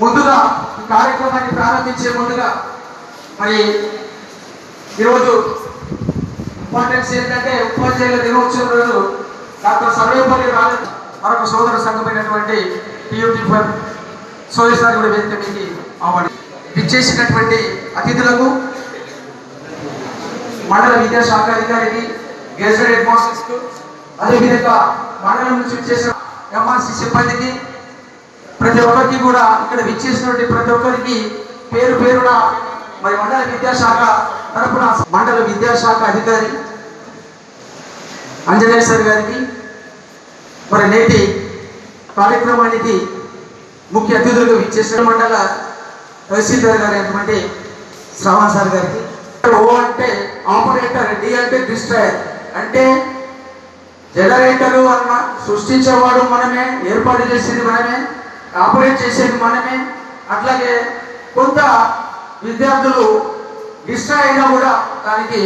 ముందుగా కార్యక్రమాన్ని ప్రారంభించే ముందుగా మరి ఈరోజు ఇంపార్టెన్స్ ఏంటంటే ఉపాధ్యాయుల దినోత్సవం రోజు డాక్టర్ సర్వేపల్లి రాజు మరొక సోదర సంఘమైనటువంటి టీయూటీ ఫర్ సోదరి సార్ కూడా ఆహ్వాని అతిథులకు మండల విద్యాశాఖ అధికారికి గెజెట్ హెడ్ అదేవిధంగా మండలం నుంచి విచ్చేసిన ఎంఆర్సీ సిబ్బందికి ప్రతి ఒక్కరికి కూడా ఇక్కడ విచ్చేసినటువంటి ప్రతి ఒక్కరికి పేరు పేరున మరి మండల విద్యాశాఖ తరపున మండల విద్యాశాఖ అధికారి అంజనేయ సార్ గారికి మరి నేటి కార్యక్రమానికి ముఖ్య అతిథులుగా విచ్చేసిన మండల తహసీల్దార్ గారు అయినటువంటి శ్రావణ్ సార్ గారికి. ఓ అంటే ఆపరేటర్ డి అంటే డిస్ట్రాయర్ అంటే జనరేటరు అన్న సృష్టించేవాడు మనమే ఏర్పాటు చేసేది మనమే. ఆపరేట్ చేసేది మనమే. అట్లాగే కొంత విద్యార్థులు డిస్ట్రా అయినా కూడా దానికి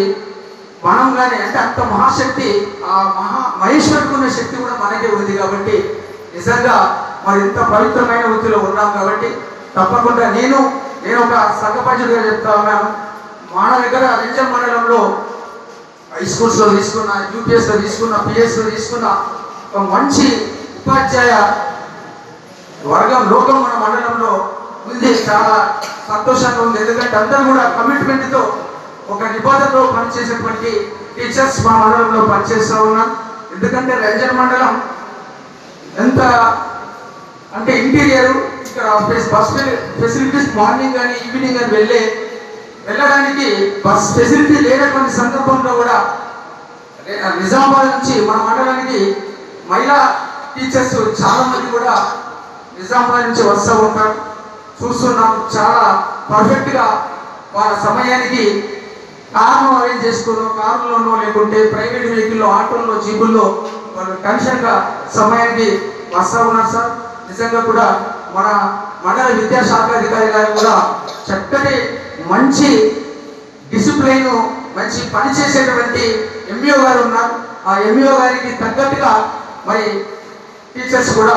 మనం కానీ అంటే అంత మహాశక్తి ఆ మహా మహేశ్వరుడికి ఉన్న శక్తి కూడా మనకే ఉంది కాబట్టి నిజంగా మరి ఇంత పవిత్రమైన వృత్తిలో ఉన్నాం కాబట్టి తప్పకుండా నేను నేను ఒక సంఘపంచుడిగా చెప్తా ఉన్నాను. మన దగ్గర రంజన్ మండలంలో హై స్కూల్స్లో తీసుకున్న యూపీఎస్లో తీసుకున్న పిఎస్లో తీసుకున్న ఒక మంచి ఉపాధ్యాయ వర్గం లోకం మన మండలంలో ఉంది చాలా సంతోషంగా ఉంది. ఎందుకంటే అందరూ కూడా కమిట్మెంట్తో ఒక నిబంధనతో పనిచేసేటువంటి టీచర్స్ మా మండలంలో పనిచేస్తూ ఉన్నాం. ఎందుకంటే రంజన్ మండలం ఎంత అంటే ఇంటీరియర్ ఇక్కడ బస్ ఫెసిలిటీస్ మార్నింగ్ కానీ ఈవినింగ్ కానీ వెళ్ళే వెళ్ళడానికి బస్ ఫెసిలిటీ లేనటువంటి సందర్భంలో కూడా నిజామాబాద్ నుంచి మన మండలానికి మహిళా టీచర్స్ చాలా మంది కూడా నిజామాబాద్ నుంచి వస్తూ ఉంటారు. చూస్తున్నాం. చాలా పర్ఫెక్ట్గా వాళ్ళ సమయానికి కారును అరేంజ్ చేసుకోను కారులోనో లేకుంటే ప్రైవేట్ వెహికల్లో ఆటోల్లో జీబుల్లో వాళ్ళు టెన్షన్గా సమయానికి వస్తా ఉన్నారు సార్. నిజంగా కూడా మన మండల విద్యాశాఖ అధికారి గారు కూడా చక్కటి మంచి డిసిప్లైన్ మంచి పని చేసేటువంటి ఎంఈఓ గారు ఉన్నారు. ఆ ఎంఈఓ గారికి తగ్గట్టుగా మరి టీచర్స్ కూడా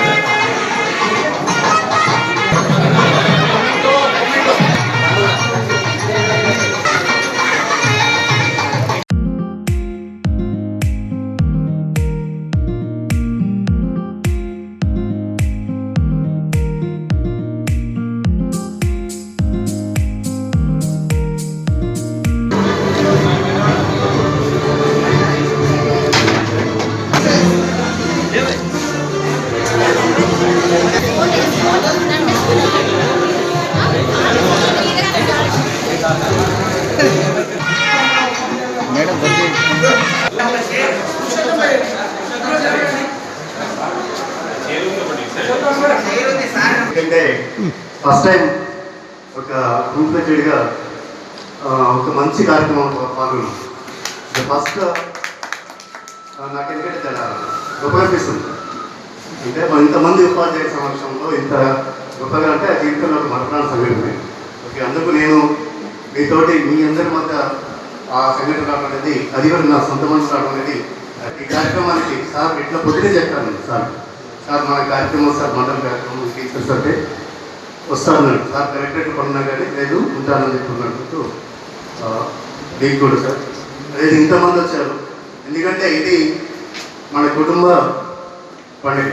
అంటే ఫస్ట్ టైం ఒక గ్రూప్గా ఒక మంచి కార్యక్రమంలో పాల్గొన్నాం. ఫస్ట్ నాకు ఎందుకంటే చాలా గొప్పగా అనిపిస్తుంది. అంటే మన ఇంతమంది ఉపాధ్యాయ సమక్షంలో ఇంత గొప్పగా అంటే ఆ జీవితంలో ఒక మరపురాని సంఘటన ఓకే అందుకు నేను మీతోటి మీ అందరి మధ్య ఆ సంఘటన రావడం అనేది అది కూడా నా సొంత మనసు రావడం అనేది ఈ కార్యక్రమానికి సార్ ఇట్లా పొద్దునే చెప్పాను సార్. సార్ మన కార్యక్రమం సార్ మండల కార్యక్రమం టీచర్స్ అంటే వస్తానన్నాడు సార్ కలెక్టరేట్ పడినా కానీ లేదు ఉంటానని చెప్పుకున్నట్టు దీనికి కూడా సార్. లేదు ఇంతమంది వచ్చారు. ఎందుకంటే ఇది మన కుటుంబ పండుగ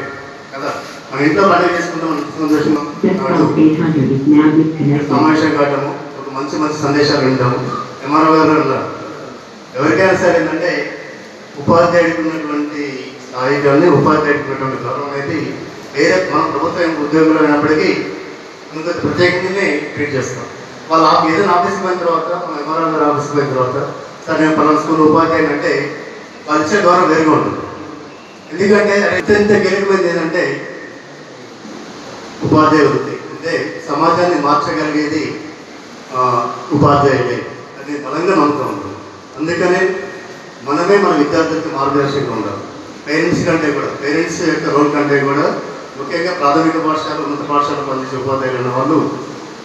కదా. మన ఇంట్లో పండుగ చేసుకుంటాం మన సంతోషంగా నాడు Checkout 800 is now disconnected. సమావేశం కావటము ఒక మంచి మంచి సందేశాలు వింటాము ఎంఆర్ఓ గారు. ఎవరికైనా సరే ఏంటంటే ఉపాధ్యాయుడికి ఉన్నటువంటి స్థాయి కానీ గౌరవం అనేది వేరే మన ప్రభుత్వం ఉద్యోగులు అయినప్పటికీ ఇంకా ప్రత్యేకంగానే ట్రీట్ చేస్తాం. వాళ్ళు ఆ ఏదైనా ఆఫీస్కి పోయిన తర్వాత మన ఎంఆర్ఓ గారు ఆఫీస్కి పోయిన తర్వాత సార్ నేను పలానా స్కూల్ ఉపాధ్యాయుని అంటే వాళ్ళు ఇచ్చే గౌరవం వేరుగా ఉంటుంది. ఎందుకంటే అత్యంత కీలకమైనది ఏంటంటే ఉపాధ్యాయ వృత్తి. అంటే సమాజాన్ని మార్చగలిగేది ఉపాధ్యాయుడే అది బలంగా నమ్ముతూ ఉంటాం అందుకనే మనమే మన విద్యార్థులకి మార్గదర్శకంగా ఉండాలి. పేరెంట్స్ కంటే కూడా పేరెంట్స్ యొక్క రోల్ కంటే కూడా ముఖ్యంగా ప్రాథమిక పాఠశాల ఉన్నత పాఠశాల పనిచేసే ఉపాధ్యాయులు వాళ్ళు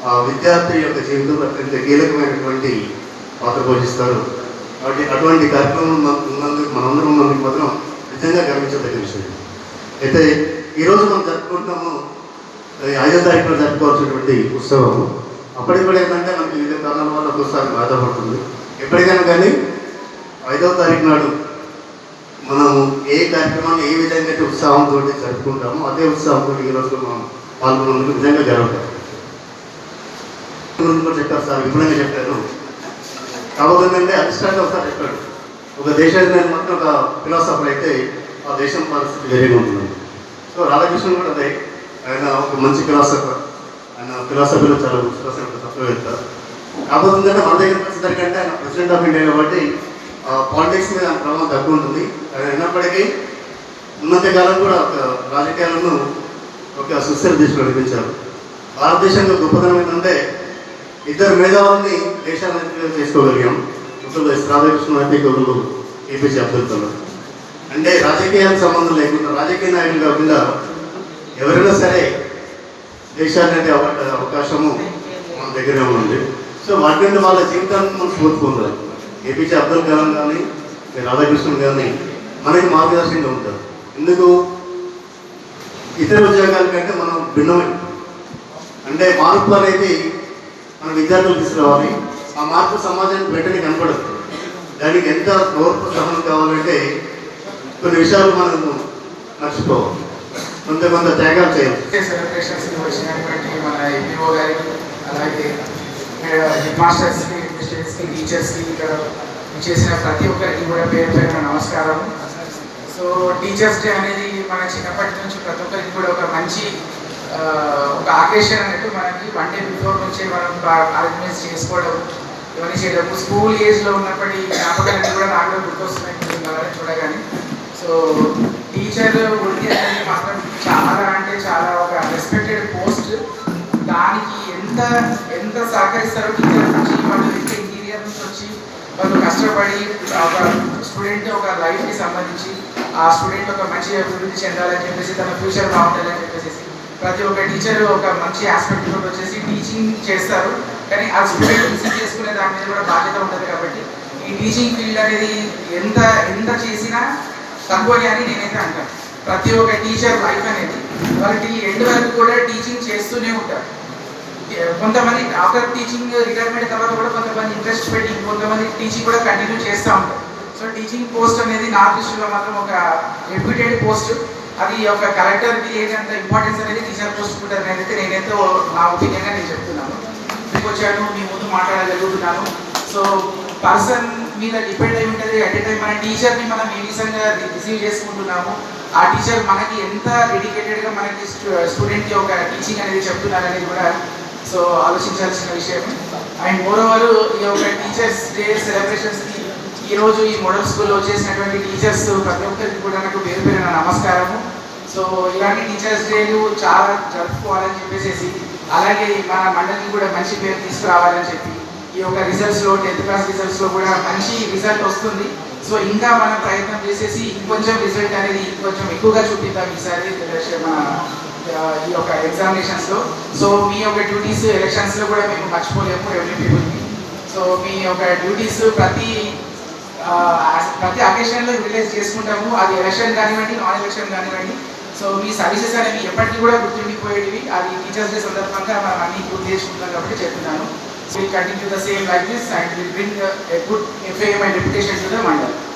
ఆ విద్యార్థి యొక్క జీవితంలో అత్యంత కీలకమైనటువంటి పాత్ర పోషిస్తారు. కాబట్టి అటువంటి కార్యక్రమం ఉన్నందుకు మనందరం ఉన్నందుకు మాత్రం నిజంగా గర్వించదగిన విషయం. అయితే ఈరోజు మనం జరుపుకుంటున్నాము ఐదో తారీఖున జరుపుకోవాల్సినటువంటి ఉత్సవం. అప్పటికప్పుడు ఏంటంటే మనకి వివిధ కారణాల వల్ల ఒకసారి బాధపడుతుంది ఎప్పటికైనా కానీ ఐదవ తారీఖు నాడు మనము ఏ కార్యక్రమాన్ని ఏ విధంగా అయితే ఉత్సాహంతో జరుపుకుంటామో అదే ఉత్సాహంతో ఈ రోజు మనం పాల్గొన్నందుకు నిజంగా జరుగుతాం గురించి కూడా చెప్పారు సార్ విపులంగా చెప్పారు. కాబట్టి ఏంటంటే అధిష్టానం ఒకసారి చెప్పాడు. ఒక దేశాన్ని మాత్రం ఒక ఫిలాసఫర్ అయితే ఆ దేశం పరిస్థితి వేరేగా ఉంటుంది. సో రాధాకృష్ణ కూడా అదే. ఆయన ఒక మంచి ఫిలాసఫర్ ఆయన ఫిలాసఫీలో చాలా ఉత్సాహం తత్వవేత్త. కాబట్టి మన దగ్గర వచ్చేసరికంటే ఆయన ప్రెసిడెంట్ ఆఫ్ ఇండియా కాబట్టి పాలిటిక్స్ మీద ప్రభావం తక్కువ ఉంటుంది. అయినప్పటికీ ఉన్నత కాలం కూడా ఒక రాజకీయాలను ఒక సుస్థిర దిశలో నడిపించారు. భారతదేశంలో గొప్పతనం ఏంటంటే ఇద్దరు మేధావుల్ని దేశాన్ని చేసుకోగలిగాం. ఒకరు రాధాకృష్ణ అయితే ఒకరు ఏపీజే అబ్దుల్ కలాం. అంటే రాజకీయాలకు సంబంధం లేకుండా రాజకీయ నాయకులు కాకుండా ఎవరైనా సరే దేశాన్ని అవకాశము మన దగ్గరే ఉంది సో వాటి నుండి వాళ్ళ జీవితాన్ని మనం స్ఫూర్తి పొందాలి. ఏపీజే అబ్దుల్ కలాం కానీ రాధాకృష్ణుడు కానీ మనకి మార్గదర్శకంగా ఉంటారు ఎందుకు? ఇతర ఉద్యోగాల కంటే మనం భిన్నమే. అంటే మార్పు అనేది మన విద్యార్థులు తీసుకురావాలి. ఆ మార్పు సమాజానికి వెంటనే కనపడదు. దానికి ఎంత ఓర్పు సహనం కావాలంటే కొన్ని విషయాలు మనము మర్చిపోవాలి. కొంత కొంత త్యాగాలు చేయాలి. సెలబ్రేషన్స్ వచ్చినటువంటి మన గారికి అలాగే హెడ్ మాస్టర్స్కి స్టూడెంట్స్కి టీచర్స్కి ఇక్కడ చేసిన ప్రతి ఒక్కరికి కూడా పేరు పేరున నమస్కారం. సో టీచర్స్ డే అనేది మన చిన్నప్పటి నుంచి ప్రతి ఒక్కరికి కూడా ఒక మంచి ఒక ఆకేషన్ అన్నట్టు మనకి వన్ డే బిఫోర్ నుంచే మనం అరేంజ్మెంట్స్ చేసుకోవడం ఇవన్నీ చేయడం. స్కూల్ ఏజ్లో ఉన్నప్పటి జ్ఞాపకాలన్నీ కూడా నాకు కూడా గుర్తొస్తున్నాయి వాళ్ళని చూడగానే. సో టీచర్ వృత్తి అనేది మాత్రం చాలా అంటే చాలా ఒక రెస్పెక్టెడ్ పోస్ట్ దానికి ఎంత ఎంత సహకరిస్తారో టీచర్ నుంచి నుంచి వచ్చి వాళ్ళు కష్టపడి ఒక స్టూడెంట్ ఒక లైఫ్కి సంబంధించి ఆ స్టూడెంట్ ఒక మంచి అభివృద్ధి చెందాలని చెప్పేసి తన ఫ్యూచర్ బాగుండాలని చెప్పేసి ప్రతి ఒక్క టీచర్ ఒక మంచి ఆస్పెక్ట్ తోటి వచ్చేసి టీచింగ్ చేస్తారు. కానీ ఆ స్టూడెంట్ రిసీవ్ చేసుకునే దాని మీద కూడా బాధ్యత ఉంటుంది కాబట్టి ఈ టీచింగ్ ఫీల్డ్ అనేది ఎంత ఎంత చేసినా తక్కువ అని నేనైతే అంటాను. ప్రతి ఒక్క టీచర్ లైఫ్ అనేది వాళ్ళకి ఎండ్ వరకు కూడా టీచింగ్ చేస్తూనే ఉంటారు. కొంతమంది ఆఫ్టర్ టీచింగ్ రిటైర్మెంట్ తర్వాత కూడా కొంతమంది ఇంట్రెస్ట్ పెట్టి కొంతమంది టీచింగ్ కూడా కంటిన్యూ చేస్తూ ఉంటారు. సో టీచింగ్ పోస్ట్ అనేది నా దృష్టిలో మాత్రం ఒక రెప్యూటెడ్ పోస్ట్ అది ఒక కలెక్టర్కి ఏదంత ఇంపార్టెన్స్ అనేది టీచర్ పోస్ట్ ఉంటుంది అనేది నేనైతే నా ఒపీనియన్గా నేను చెప్తున్నాను. మీకు వచ్చాను మీ ముందు మాట్లాడగలుగుతున్నాను. సో పర్సన్ మీద డిపెండ్ అయి ఉంటుంది. అట్ టైం మన టీచర్ని మనం ఏ విధంగా రిసీవ్ చేసుకుంటున్నాము ఆ టీచర్ మనకి ఎంత డెడికేటెడ్గా మనకి స్టూడెంట్కి ఒక టీచింగ్ అనేది చెప్తున్నారు అనేది కూడా సో ఆలోచించాల్సిన విషయం. అండ్ మోర్ ఈ యొక్క టీచర్స్ డే సెలబ్రేషన్స్కి ఈ రోజు ఈ మోడల్ స్కూల్లో చేసినటువంటి టీచర్స్ ప్రతి ఒక్కరికి కూడా నాకు పేరు పేరు నమస్కారము. సో ఇలాంటి టీచర్స్ డేలు చాలా జరుపుకోవాలని చెప్పేసి అలాగే మన మండలికి కూడా మంచి పేరు తీసుకురావాలని చెప్పి ఈ యొక్క రిజల్ట్స్లో టెన్త్ క్లాస్ రిజల్ట్స్లో కూడా మంచి రిజల్ట్ వస్తుంది. సో ఇంకా మనం ప్రయత్నం చేసేసి ఇంకొంచెం రిజల్ట్ అనేది ఇంకొంచెం ఎక్కువగా చూపిద్దాం ఈసారి. మన ఈ యొక్క ఎగ్జామినేషన్స్లో సో మీ యొక్క డ్యూటీస్ ఎలక్షన్స్లో కూడా మేము మర్చిపోలేము రెవెన్యూ పీపుల్కి సో మీ యొక్క డ్యూటీస్ ప్రతి ప్రతి అకేషన్లో రిలీజ్ చేసుకుంటాము. అది ఎలక్షన్ కానివ్వండి నాన్ ఎలక్షన్ కానివ్వండి. సో మీ సర్వీసెస్ అనేవి ఎప్పటికీ కూడా గుర్తుండిపోయేటివి. అది టీచర్స్ డే సందర్భంగా మనం అన్ని గుర్తు చేసుకుంటాం కాబట్టి చెప్తున్నాను. So continue the same like this and will bring a good fame and reputation to the mandal